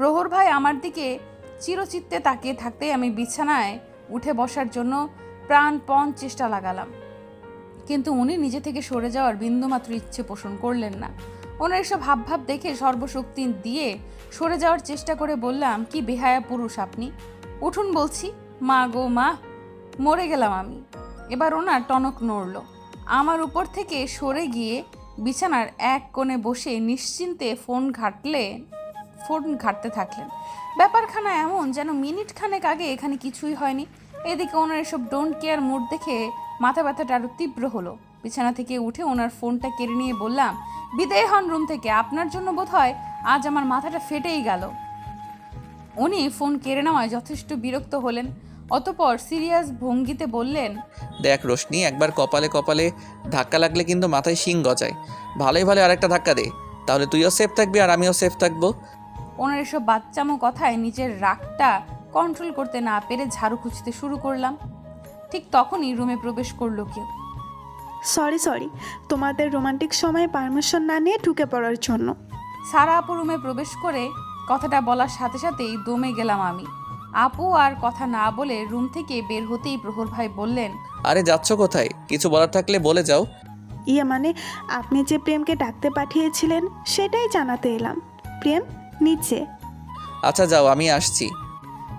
প্রহর ভাই আমার দিকে চিরচিত্তে তাকিয়ে থাকতেই আমি বিছানায় উঠে বসার জন্য প্রাণপণ চেষ্টা লাগালাম। কিন্তু উনি নিজে থেকে সরে যাওয়ার বিন্দুমাত্র ইচ্ছে পোষণ করলেন না। ওনার এসব হাবভাব দেখে সর্বশক্তি দিয়ে সরে যাওয়ার চেষ্টা করে বললাম, কি বেহায়া পুরুষ আপনি? উঠুন বলছি, মা গো মা, মরে গেলাম আমি। এবার ওনার টনক নড়ল। আমার উপর থেকে সরে গিয়ে বিছানার এক কোণে বসে নিশ্চিন্তে ফোন ঘাটলে ফোন ঘাটতে থাকলেন। ব্যাপারখানা এমন যেন মিনিট খানেক আগে এখানে কিছুই হয়নি। এদিকে ওনার এসব ডোন্ট কেয়ার মুড দেখে মাথা ব্যথাটা আরও তীব্র হলো। বিছানা থেকে উঠে ওনার ফোনটা কেড়ে নিয়ে বললাম, বিদায় হন রুম থেকে, আপনার জন্য বোধ হয় আজ আমার মাথাটা ফেটেই গেল। উনি ফোন কেড়ে নেওয়ায় যথেষ্ট বিরক্ত হলেন। অতপর সিরিয়াস ভঙ্গিতে বললেন, দেখ রোশনি, একবার কপালে কপালে ধাক্কা লাগলে কিন্তু মাথায় শিং গজায়। ভালোই ভালো আরেকটা ধাক্কা দে। তাহলে তুইও সেফ থাকবি আর আমিও সেফ থাকব। ওনার এসব বাচ্চামো কথায় নিজের রাগটা কন্ট্রোল করতে না পেরে ঝাড়ু খুঁজতে শুরু করলাম। ঠিক তখনই রুমে প্রবেশ করল কেউ। সরি সরি তোমাদের রোমান্টিক সময়ে পারমিশন না নিয়ে ঢুকে পড়ার জন্য। সারা আপু রুমে প্রবেশ করে কথাটা বলার সাথে সাথেই দমে গেলাম আমি। আপু আর কথা না বলে রুম থেকে বের হতেই প্রহর ভাই বললেন আরে যাচ্ছ কোথায়? কিছু বলার থাকলে বলে যাও। ইয়ে মানে আপনি যে প্রেমকে ডাকতে পাঠিয়েছিলেন সেটাই জানাতে এলাম। প্রেম নিচে। আচ্ছা যাও আমি আসছি।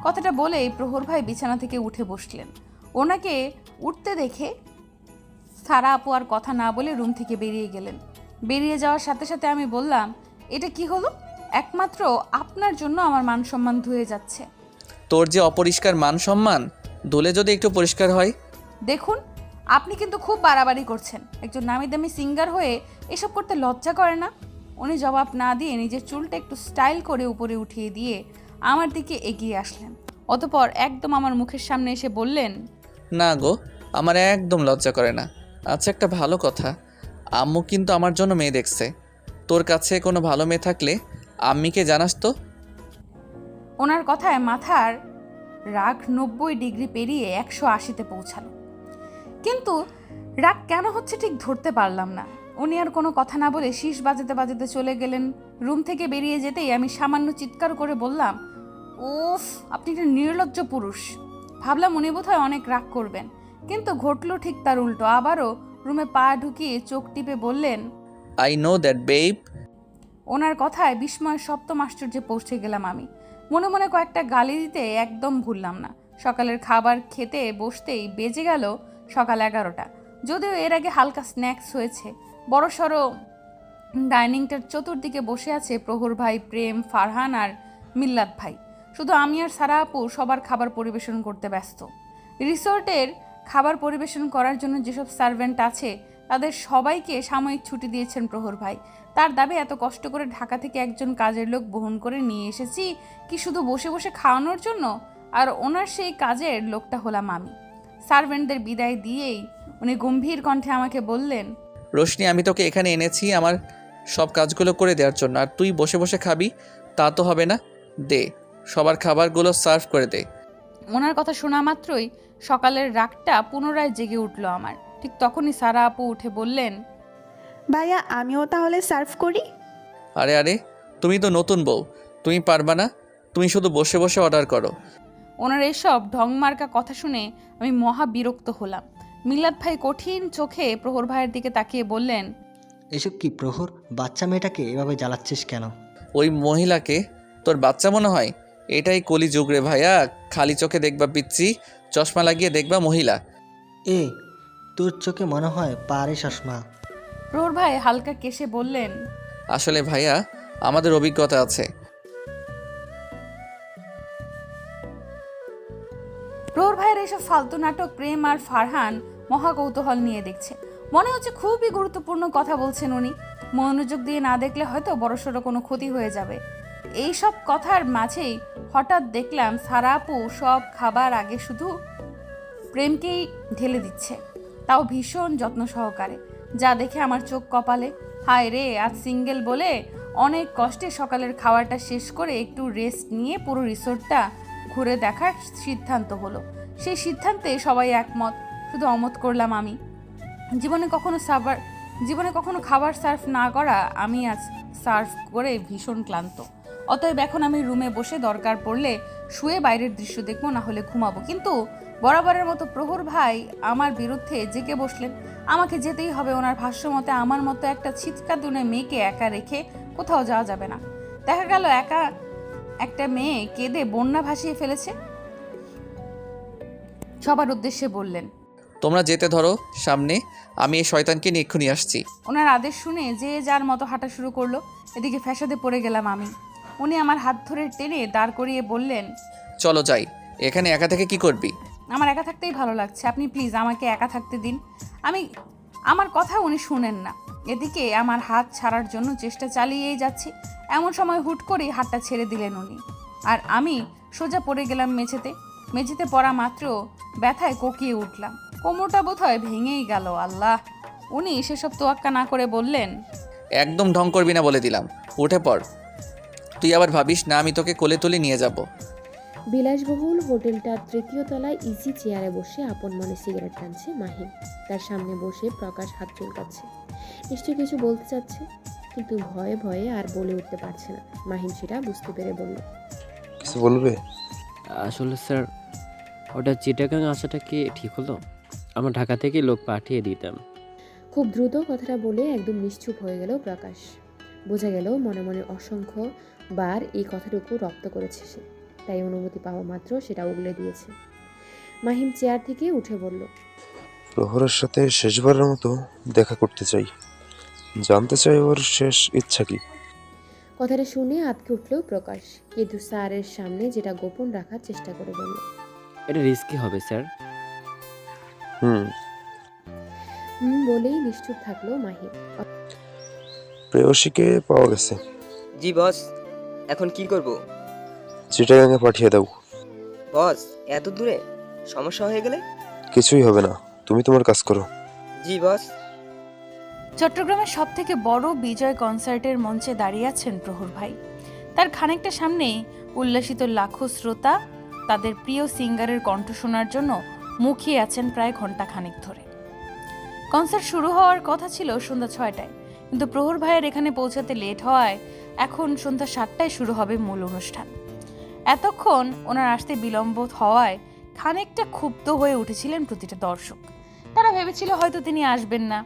কথাটা বলেই প্রহর ভাই বিছানা থেকে উঠে বসলেন। ওনাকে উঠতে দেখে সারা আপু আর কথা না বলে রুম থেকে বেরিয়ে গেলেন। বেরিয়ে যাওয়ার সাথে সাথে আমি বললাম এটা কি হলো? একমাত্র আপনার জন্য আমার মান সম্মান ধুয়ে যাচ্ছে। তোর যে অপরিষ্কার মান সম্মান ধুলে যদি একটু পরিষ্কার হয়? দেখুন আপনি কিন্তু খুব বাড়াবাড়ি করছেন। একজন নামি দামি সিঙ্গার হয়ে এসব করতে লজ্জা করে না? উনি জবাব না দিয়ে নিজের চুলটা একটু স্টাইল করে উপরে উঠিয়ে দিয়ে আমার দিকে এগিয়ে আসলেন। অতপর একদম আমার মুখের সামনে এসে বললেন না গো আমার একদম লজ্জা করে না। আচ্ছা একটা ভালো কথা। আম্মু কিন্তু আমার জন্য মেয়ে দেখছে। তোর কাছে কোনো ভালো মেয়ে থাকলে আম্মিকে জানাস তো? ওনার কথায় মাথার রাগ নব্বই ডিগ্রি পেরিয়ে একশো আশিতে পৌঁছালো। কিন্তু রাগ কেন হচ্ছে ঠিক ধরতে পারলাম না। উনি আর কোনো কথা না বলে শীষ বাজাতে বাজাতে চলে গেলেন। রুম থেকে বেরিয়ে যেতেই আমি সামান্য চিৎকার করে বললাম উফ আপনি একটা নির্লজ্জ পুরুষ। ভাবলাম উনি বোধহয় অনেক রাগ করবেন কিন্তু ঘটলো ঠিক তার উল্টো। আবারও রুমে পা ঢুকিয়ে চোখ টিপে বললেন আই নো দ্যাট বেব ওনার কথায় বিস্ময় সপ্তম আশ্চর্যে পৌঁছে গেলাম আমি। মনে মনে কয়েকটা গালি দিতে একদম ভুললাম না। সকালের খাবার খেতে বসতেই বেজে গেল সকাল এগারোটা। যদিও এর আগে হালকা স্ন্যাক্স হয়েছে। বড় সড়ো ডাইনিংটার চতুর্দিকে বসে আছে প্রহর ভাই, প্রেম, ফারহান আর মিল্লাত ভাই। শুধু আমি আর সারা আপু সবার খাবার পরিবেশন করতে ব্যস্ত। রিসোর্টের খাবার পরিবেশন করার জন্য যেসব সার্ভেন্ট আছে, তাদের সবাইকে সাময়িক ছুটি দিয়েছেন প্রহর ভাই। তার দাবি, এত কষ্ট করে ঢাকা থেকে একজন কাজের লোক বহন করে নিয়ে এসেছি, কি শুধু বসে বসে খাওয়ানোর জন্য? আর ওনার সেই কাজের লোকটা হলাম আমি। সার্ভেন্টদের বিদায় দিয়েই উনি গম্ভীর কণ্ঠে আমাকে বললেন রোশনি আমি তোকে এখানে এনেছি আমার সব কাজগুলো করে দেওয়ার জন্য। আর তুই বসে বসে খাবি তা তো হবে না। দে সবার খাবারগুলো সার্ভ করে দে। ওনার কথা শোনা মাত্রই সকালের রাগটা পুনরায় জেগে উঠল আমার। ঠিক তখনই সারা আপু উঠে বললেন ভাইয়া আমিও তাহলে সার্ভ করি? আরে আরে তুমি তো নতুন বউ তুমি পারবা না? তুমি শুধু বসে বসে অর্ডার করো। ওনার এসব ঢংমার্কা কথা শুনে আমি মহা বিরক্ত হলাম। মিলাদ ভাই কঠিন চোখে প্রহর ভাইয়ের দিকে তাকিয়ে বললেন এসব কি প্রহর? বাচ্চা মেয়েটাকে এভাবে জ্বালাচ্ছিস কেন? ওই মহিলাকে? তোর বাচ্চা মনে হয়? এটাই কলি যুগ রে ভাইয়া। খালি চোখে দেখবা পিচ্ছি চশমা লাগিয়ে দেখবা মহিলা। এ তোর চোখে মনে হয় পারে চশমা প্রহর ভাই হালকা কেসে বললেন আসলে ভাইয়া আমাদের অভিজ্ঞতা আছে। প্রহর ভাইয়ের এসব ফালতু নাটক প্রেম আর ফারহান মহা কৌতূহল নিয়ে দেখছে। মনে হচ্ছে খুবই গুরুত্বপূর্ণ কথা বলছেন উনি। মনোযোগ দিয়ে না দেখলে হয়তো বড়সড় কোনো ক্ষতি হয়ে যাবে। এই সব কথার মাঝেই হঠাৎ দেখলাম সারা আপু সব খাবার আগে শুধু প্রেমকেই ঢেলে দিচ্ছে। তাও ভীষণ যত্ন সহকারে। যা দেখে আমার চোখ কপালে, হায় রে, আজ সিঙ্গেল বলে অনেক কষ্টে সকালের খাওয়াটা শেষ করে একটু রেস্ট নিয়ে পুরো রিসোর্টটা ঘুরে দেখার সিদ্ধান্ত হলো। সেই সিদ্ধান্তে সবাই একমত। শুধু অমত করলাম আমি। জীবনে কখনো সাবার, জীবনে কখনো খাবার সার্ভ না করা আমি আজ সার্ভ করে ভীষণ ক্লান্ত। অতএব এখন আমি রুমে বসে দরকার পড়লে শুয়ে বাইরের দৃশ্য দেখব, না হলে ঘুমাবো। কিন্তু বরাবরের মতো প্রহর ভাই আমার বিরুদ্ধে জেগে বসলেন। আমাকে যেতেই হবে ওনার ভাষ্য মতে আমার মতো একটা ছিটকা দুনে মেয়েকে একা রেখে কোথাও যাওয়া যাবে না। দেখা গেল একা একটা মেয়ে কেঁদে বন্যা ভাসিয়ে ফেলেছে। সবার উদ্দেশ্যে বললেন তোমরা যেতে ধরো সামনে আমি এই শয়তানকে নিয়ে এক্ষুনি আসছি। ওনার আদেশ শুনে যে যার মতো হাঁটা শুরু করল এদিকে ফ্যাসাদে পড়ে গেলাম আমি। উনি আমার হাত ধরে টেনে দাঁড় করিয়ে বললেন চলো যাই এখানে একা থেকে কি করবি? আমার একা থাকতেই ভালো লাগছে। আপনি প্লিজ আমাকে একা থাকতে দিন। আমি আমার কথা উনি শুনেন না। এদিকে আমার হাত ছাড়ার জন্য চেষ্টা চালিয়েই যাচ্ছি। এমন সময় হুট করেই হাতটা ছেড়ে দিলেন উনি। আর আমি সোজা পড়ে গেলাম মেঝেতে। মেঝেতে পড়া মাত্র ব্যথায় কোকিয়ে উঠলাম। কোমরটা বোধহয় ভেঙেই গেল আল্লাহ। উনি সেসব তোয়াক্কা না করে বললেন একদম ঢং করবি না বলে দিলাম। উঠে পড়। তুই আবার ভাবিস না আমি তোকে কোলে তুলে নিয়ে যাব। বিলাসবহুল হোটেলটার তৃতীয় তলায় ইজি চেয়ারে বসে আপন মনে সিগারেট টানছে মাহিম। তার সামনে বসে প্রকাশ হাত চুলকাচ্ছে। নিশ্চয় কিছু বলতে চাচ্ছে কিন্তু ভয়ে ভয়ে আর বলে উঠতে পারছে না। মাহিম সেটা বুঝতে পেরে বলল কিছু বলবে? আসলে স্যার ওটা চিটাগাং আসাটা কি ঠিক হলো? আমার ঢাকা থেকে লোক পাঠিয়ে দিতাম। খুব দ্রুত কথাটা বলে একদম নিশ্চুপ হয়ে গেল প্রকাশ। বোঝা গেল মনে মনে অসংখ্য বার এই কথাটুকু রপ্ত করেছে সে। তাই অনুমতি পাওয়া মাত্র সেটা উগলে দিয়েছে। মাহিম চেয়ার থেকে উঠে বলল প্রহরের সাথে শেষবারের মতো দেখা করতে চাই। জানতে চাই ওর শেষ ইচ্ছা কি। কথাটা শুনে আটকে উঠলেও প্রকাশ। কিন্তু স্যারের সামনে যেটা গোপন রাখার চেষ্টা করে বলল এটা রিস্কি হবে স্যার। হুম। হুম বলেই নিশ্চুপ থাকল মাহিম প্রেয়সীকে পাওয়া গেছে। জি বস। এখন কি করব? চিটাগাঙে পাঠিয়ে দাও বস এত দূরে? সমস্যা হয়ে গেলে? কিছুই হবে না। তুমি তোমার কাজ করো। জি বস। চট্টগ্রামের সব থেকে বড় বিজয় কনসার্টের মঞ্চে দাঁড়িয়ে আছেন প্রহর ভাই। তার খানিকটা সামনেই উল্লাসিত লাখো শ্রোতা তাদের প্রিয় সিঙ্গারের কণ্ঠ শোনার জন্য মুখিয়ে আছেন প্রায় ঘণ্টা খানিক ধরে। কনসার্ট শুরু হওয়ার কথা ছিল সন্ধ্যা ছয়টায়, কিন্তু প্রহর ভাইয়ের এখানে পৌঁছাতে লেট হওয়ায় এখন সন্ধ্যা সাতটায় শুরু হবে মূল অনুষ্ঠান। এতক্ষণ ওনার আসতে বিলম্ব হওয়ায় খানিকটা ক্ষুব্ধ হয়ে উঠেছিলেন প্রতিটা দর্শক। তারা ভেবেছিল হয়তো তিনি আসবেন না।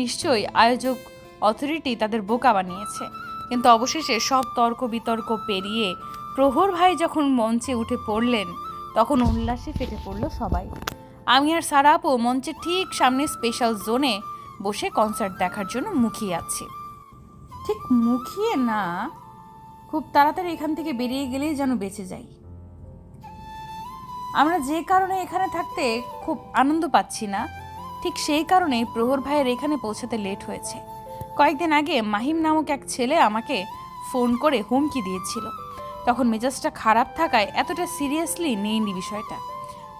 নিশ্চয়ই আয়োজক অথরিটি তাদের বোকা বানিয়েছে। কিন্তু অবশেষে সব তর্ক বিতর্ক পেরিয়ে প্রহর ভাই যখন মঞ্চে উঠে পড়লেন, তখন উল্লাসে ফেটে পড়ল সবাই। আমি আর সারাপও মঞ্চের ঠিক সামনে স্পেশাল জোনে বসে কনসার্ট দেখার জন্য মুখিয়ে আছি। ঠিক মুখিয়ে না, খুব তাড়াতাড়ি এখান থেকে বেরিয়ে গেলেই যেন বেঁচে যাই। আমরা যে কারণে এখানে থাকতে খুব আনন্দ পাচ্ছি না, ঠিক সেই কারণে প্রহর ভাইয়ের এখানে পৌঁছাতে লেট হয়েছে। কয়েকদিন আগে মাহিম নামক এক ছেলে আমাকে ফোন করে হুমকি দিয়েছিল। তখন মেজাজটা খারাপ থাকায় এতটা সিরিয়াসলি নেইনি বিষয়টা।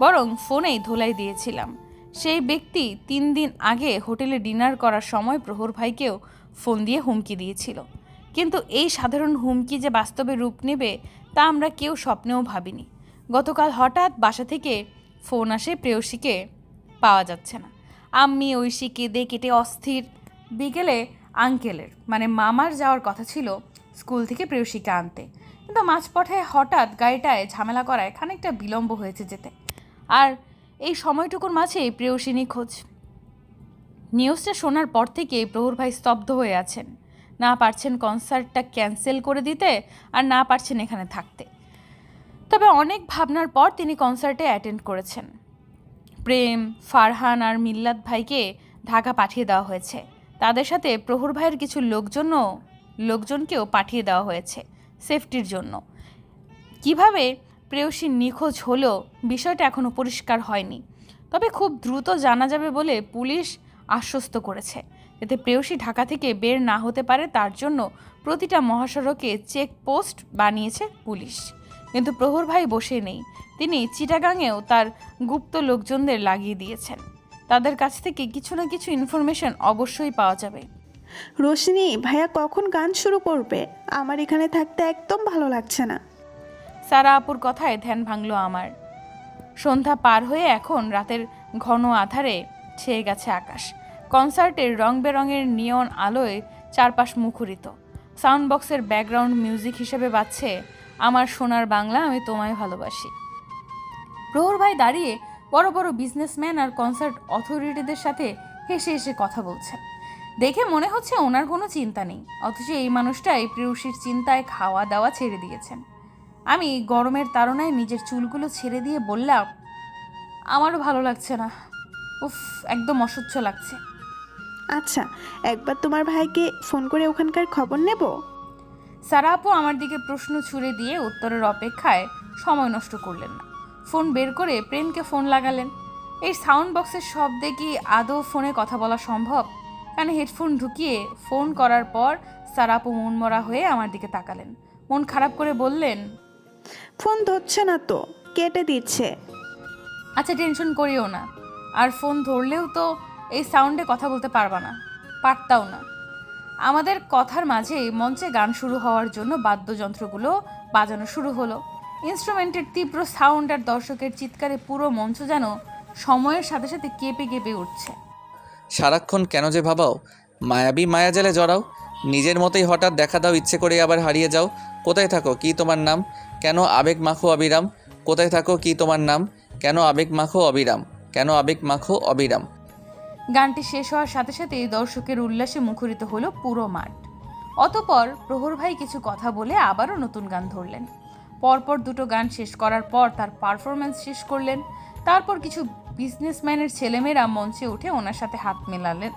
বরং ফোনেই ধোলাই দিয়েছিলাম। সেই ব্যক্তি তিন দিন আগে হোটেলে ডিনার করার সময় প্রহর ভাইকেও ফোন দিয়ে হুমকি দিয়েছিল। কিন্তু এই সাধারণ হুমকি যে বাস্তবে রূপ নেবে তা আমরা কেউ স্বপ্নেও ভাবিনি। গতকাল হঠাৎ বাসা থেকে ফোন আসে প্রেয়সীকে পাওয়া যাচ্ছে না। আম্মি ঐশী কেঁদে কেটে অস্থির। বিকেলে আঙ্কেলের মানে মামার যাওয়ার কথা ছিল স্কুল থেকে প্রেয়সীকে আনতে। কিন্তু মাঝপথে হঠাৎ গাড়িটায় ঝামেলা করায় খানিকটা বিলম্ব হয়েছে যেতে। আর এই সময়টুকুর মাঝেই প্রেয়সী নিখোঁজ নিউজটা শোনার পর থেকে প্রহর ভাই স্তব্ধ হয়ে আছেন। না পারছেন কনসার্টটা ক্যান্সেল করে দিতে আর না পারছেন এখানে থাকতে। তবে অনেক ভাবনার পর তিনি কনসার্টে অ্যাটেন্ড করেছেন। প্রেম, ফারহান আর মিল্লাত ভাইকে ঢাকা পাঠিয়ে দেওয়া হয়েছে। তাদের সাথে প্রহর ভাইয়ের কিছু লোকজনও, লোকজনকেও পাঠিয়ে দেওয়া হয়েছে, সেফটির জন্য। কীভাবে প্রেয়সী নিখোঁজ হলেও বিষয়টা এখনও পরিষ্কার হয়নি। তবে খুব দ্রুত জানা যাবে বলে পুলিশ আশ্বস্ত করেছে। যাতে প্রেয়সী ঢাকা থেকে বের না হতে পারে তার জন্য প্রতিটা মহাসড়কে চেকপোস্ট বানিয়েছে পুলিশ। কিন্তু প্রহর ভাই বসে নেই। তিনি চিটাগাংয়েও তার গুপ্ত লোকজনদের লাগিয়ে দিয়েছেন। তাদের কাছ থেকে কিছু না কিছু ইনফরমেশন অবশ্যই পাওয়া যাবে। রোশনি, ভাইয়া কখন গান শুরু করবে? আমার এখানে থাকতে একদম ভালো লাগছে না। সারা আপুর কথায় ধ্যান ভাঙলো আমার। সন্ধ্যা পার হয়ে এখন রাতের ঘন আধারে ছেয়ে গেছে আকাশ। কনসার্টের রং বেরঙের নিয়ন আলোয় চারপাশ মুখরিত। সাউন্ড বক্সের ব্যাকগ্রাউন্ড মিউজিক হিসেবে বাজছে, আমার সোনার বাংলা আমি তোমায় ভালোবাসি। প্রহর ভাই দাঁড়িয়ে বড় বড় বিজনেসম্যান আর কনসার্ট অথরিটিদের সাথে হেসে হেসে কথা বলছেন দেখে মনে হচ্ছে ওনার কোনো চিন্তা নেই, অথচ এই মানুষটাই প্রেয়সীর চিন্তায় খাওয়া দাওয়া ছেড়ে দিয়েছেন। আমি গরমের তাড়নায় নিজের চুলগুলো ছেড়ে দিয়ে বললাম আমারও ভালো লাগছে না। উফ একদম অসহ্য লাগছে। আচ্ছা একবার তোমার ভাইকে ফোন করে ওখানকার খবর নেব? সারা আপু আমার দিকে প্রশ্ন ছুড়ে দিয়ে উত্তরের অপেক্ষায় সময় নষ্ট করলেন না। ফোন বের করে প্রেমকে ফোন লাগালেন। এই সাউন্ড বক্সের শব্দে কি আদৌ ফোনে কথা বলা সম্ভব? কানে হেডফোন ঢুকিয়ে ফোন করার পর সারা আপু মনমরা হয়ে আমার দিকে তাকালেন। মন খারাপ করে বললেন ফোন ধরছে না তো কেটে দিচ্ছে। আচ্ছা টেনশন করিও না। আর ফোন ধরলেও তো এই সাউন্ডে কথা বলতে পারবা না পারতাও না। আমাদের কথার মাঝেই মঞ্চে গান শুরু হওয়ার জন্য বাদ্যযন্ত্রগুলো বাজানো শুরু হলো। ইনস্ট্রুমেন্টের তীব্র সাউন্ড আর দর্শকের চিৎকারে পুরো মঞ্চ যেন সময়ের সাথে সাথে কেঁপে কেঁপে উঠছে। সারাক্ষণ কেন যে ভাবাও? মায়াবী মায়াজালে জড়াও। নিজের মতোই হঠাৎ দেখা দাও ইচ্ছে করে আবার হারিয়ে যাও। কোথায় থাকো? কি তোমার নাম? কেন আবেগ মাখো অবিরাম? কোথায় থাকো কি তোমার নাম? কেন আবেগ মাখো অবিরাম? কেন আবেগ মাখো অবিরাম? গানটি শেষ হওয়ার সাথে সাথেই দর্শকের উল্লাসে মুখরিত হলো পুরো মাঠ। অতপর প্রহর ভাই কিছু কথা বলে আবারও নতুন গান ধরলেন। পরপর দুটো গান শেষ করার পর তার পারফরমেন্স শেষ করলেন। তারপর কিছু বিজনেসম্যানের ছেলেমেয়েরা মঞ্চে উঠে ওনার সাথে হাত মেলালেন।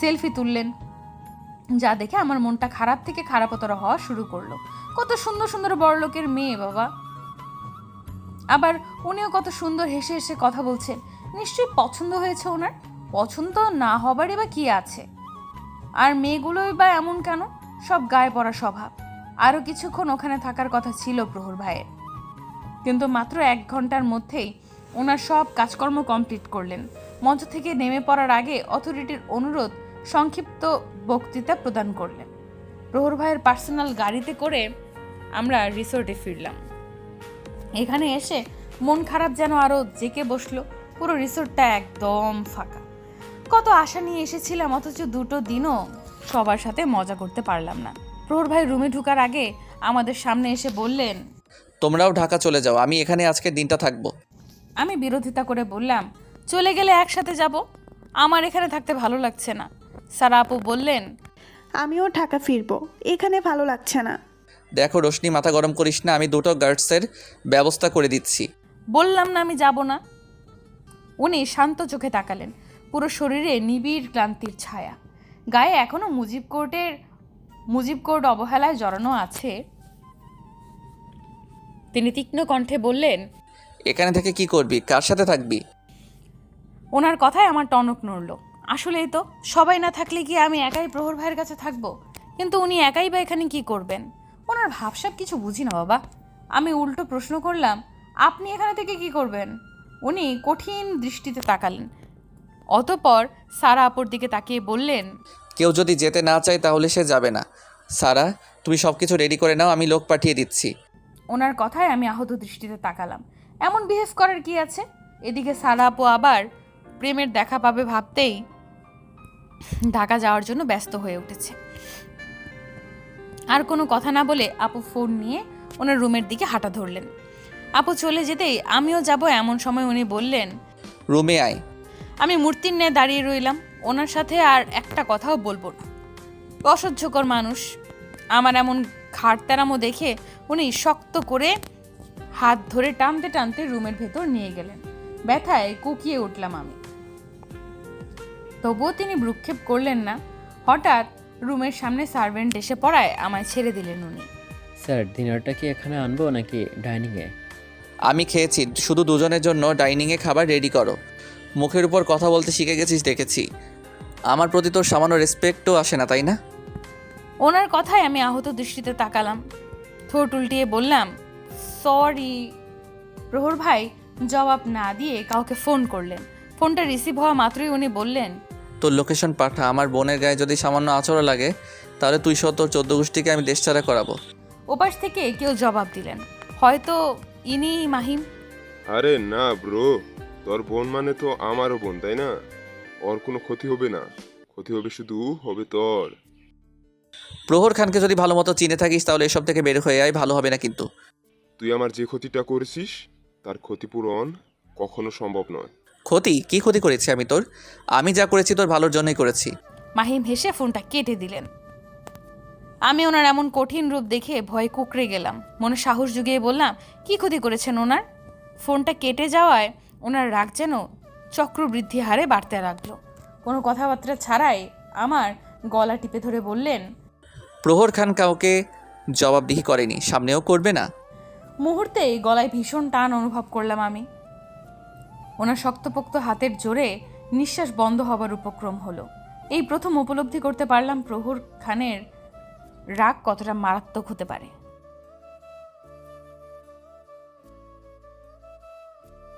সেলফি তুললেন। যা দেখে আমার মনটা খারাপ থেকে খারাপতর হওয়া শুরু করল। কত সুন্দর সুন্দর বড়লোকের মেয়ে, বাবা। আবার উনিও কত সুন্দর হেসে হেসে কথা বলছেন নিশ্চয়ই পছন্দ হয়েছে ওনার? পছন্দ না হবারই বা কি আছে? আর মেয়েগুলোই বা এমন কেন? সব গায়ে পড়া স্বভাব। আরও কিছুক্ষণ ওখানে থাকার কথা ছিল প্রহর ভাইয়ের। কিন্তু মাত্র এক ঘণ্টার মধ্যেই ওনার সব কাজকর্ম কমপ্লিট করলেন। মঞ্চ থেকে নেমে পড়ার আগে অথরিটির অনুরোধ সংক্ষিপ্ত বক্তৃতা প্রদান করলেন। প্রহর ভাইয়ের পার্সোনাল গাড়িতে করে আমরা রিসোর্টে ফিরলাম। এখানে এসে মন খারাপ যেন আরও জেকে বসল। পুরো রিসোর্টটা একদম ফাঁকা। কত আশা নিয়ে এসেছিলাম অথচ দুটো দিনও সবার সাথে মজা করতে পারলাম না। প্রহর ভাই রুমে ঢুকার আগে আমাদের সামনে এসে বললেন তোমরাও ঢাকা চলে যাও আমি এখানে আজকের দিনটা থাকব। আমি বিরোধিতা করে বললাম চলে গেলে একসাথে যাব? আমার এখানে থাকতে ভালো লাগছে না। সারা আপু বললেন আমিও ঢাকা ফিরবো এখানে ভালো লাগছে না। দেখো রোশনি মাথা গরম করিস না আমি দুটো গার্ডসের ব্যবস্থা করে দিচ্ছি। বললাম না আমি যাব না। উনি শান্ত চোখে তাকালেন পুরো শরীরে নিবিড় ক্লান্তির ছায়া। গায়ে এখনও মুজিব কোর্টের মুজিব কোর্ট অবহেলায় জড়ানো আছে। তিনি তীক্ষ্ণ কণ্ঠে বললেন এখানে থেকে কি করবি? কার সাথে থাকবি? ওনার কথায় আমার টনক নড়ল। আসলেই তো সবাই না থাকলে কি আমি একাই প্রহর ভাইয়ের কাছে থাকব? কিন্তু উনি একাই বা এখানে কি করবেন? ওনার ভাবসাব কিছু বুঝি না বাবা। আমি উল্টো প্রশ্ন করলাম আপনি এখানে থেকে কি করবেন? উনি কঠিন দৃষ্টিতে তাকালেন। অতপর সারা আপুর দিকে তাকিয়ে বললেন কেউ যদি যেতে না চায় তাহলে সে যাবে না। সারা তুমি সব কিছু রেডি করে নাও আমি লোক পাঠিয়ে দিচ্ছি। ওনার কথায় আমি আহত দৃষ্টিতে তাকালাম। এমন বিহেভ করার কি আছে? এদিকে সারা আপু আবার প্রেমের দেখা পাবে ভাবতেই ঢাকা যাওয়ার জন্য ব্যস্ত হয়ে উঠেছে। আর কোনো কথা না বলে আপু ফোন নিয়ে ওনার রুমের দিকে হাঁটা ধরলেন। আপু চলে যেতেই আমিও যাব এমন সময় উনি বললেন রুমে আয়। আমি মূর্তির নিয়ে দাঁড়িয়ে রইলাম। ওনার সাথে আর একটা কথাও বলব না। অসহ্যকর মানুষ। আমার এমন ঘাটতারামো দেখে উনি শক্ত করে হাত ধরে টানতে টানতে রুমের ভেতর নিয়ে গেলেন। ব্যথায় কুকিয়ে উঠলাম আমি। তবুও তিনি ভ্রুক্ষেপ করলেন না। হঠাৎ রুমের সামনে সার্ভেন্ট এসে পড়ায় আমায় ছেড়ে দিলেন উনি। স্যার ডিনারটা কি এখানে আনব নাকি ডাইনিংয়ে? আমি খেয়েছি শুধু দুজনের জন্য ডাইনিংয়ে খাবার রেডি করো। মুখের উপর কথা বলতে শিখে গেছিস দেখেছি। আমার প্রতি তোর সামান্য রেসপেক্টও আসে না তাই না? ওনার কথায় আমি আহত দৃষ্টিতে তাকালাম। ঠোঁট উল্টিয়ে বললাম সরি। প্রহর ভাই জবাব না দিয়ে কাউকে ফোন করলেন। ফোনটা রিসিভ হওয়া মাত্রই উনি বললেন তোর লোকেশন পাঠা। আমার বোনের গায়ে যদি সামান্য আচরণ লাগে তাহলে তুই সহ তোর চোদ্দ গোষ্ঠীকে আমি দেশছাড়া করাবো। ওপাশ থেকে কেউ জবাব দিলেন। হয়তো ইনি মাহিম? আরে না ব্রো তোর বোন মানে তো আমারও বোন তাই না? ওর কোনো ক্ষতি হবে না। ক্ষতি হবে শুধু হবে তোর। প্রহর খানকে যদি ভালো মতো চিনে থাকিস তাহলে এসব থেকে বের হয়ে আয় ভালো হবে না কিন্তু। তুই আমার যে ক্ষতিটা করেছিস তার ক্ষতিপূরণ কখনো সম্ভব নয়। ক্ষতি? কি ক্ষতি করেছি আমি তোর? আমি যা করেছি তোর ভালোর জন্যই করেছি। মাহিম হেসে ফোনটা কেটে দিলেন। আমি ওনার এমন কঠিন রূপ দেখে ভয়ে কুকড়ে গেলাম। মনে সাহস জুগিয়ে বললাম কি ক্ষতি করেছেন ওনার? ফোনটা কেটে যাওয়ায় ওনার রাগ যেন চক্রবৃদ্ধি হারে বাড়তে লাগল। কোনো কথাবার্তা ছাড়াই আমার গলা টিপে ধরে বললেন প্রহর খান কাউকে জবাবদিহি করেনি সামনেও করবে না। মুহূর্তেই গলায় ভীষণ টান অনুভব করলাম আমি। ওনার শক্তপোক্ত হাতের জোরে নিঃশ্বাস বন্ধ হবার উপক্রম হলো। এই প্রথম উপলব্ধি করতে পারলাম প্রহর খানের রাগ কতটা মারাত্মক হতে পারে।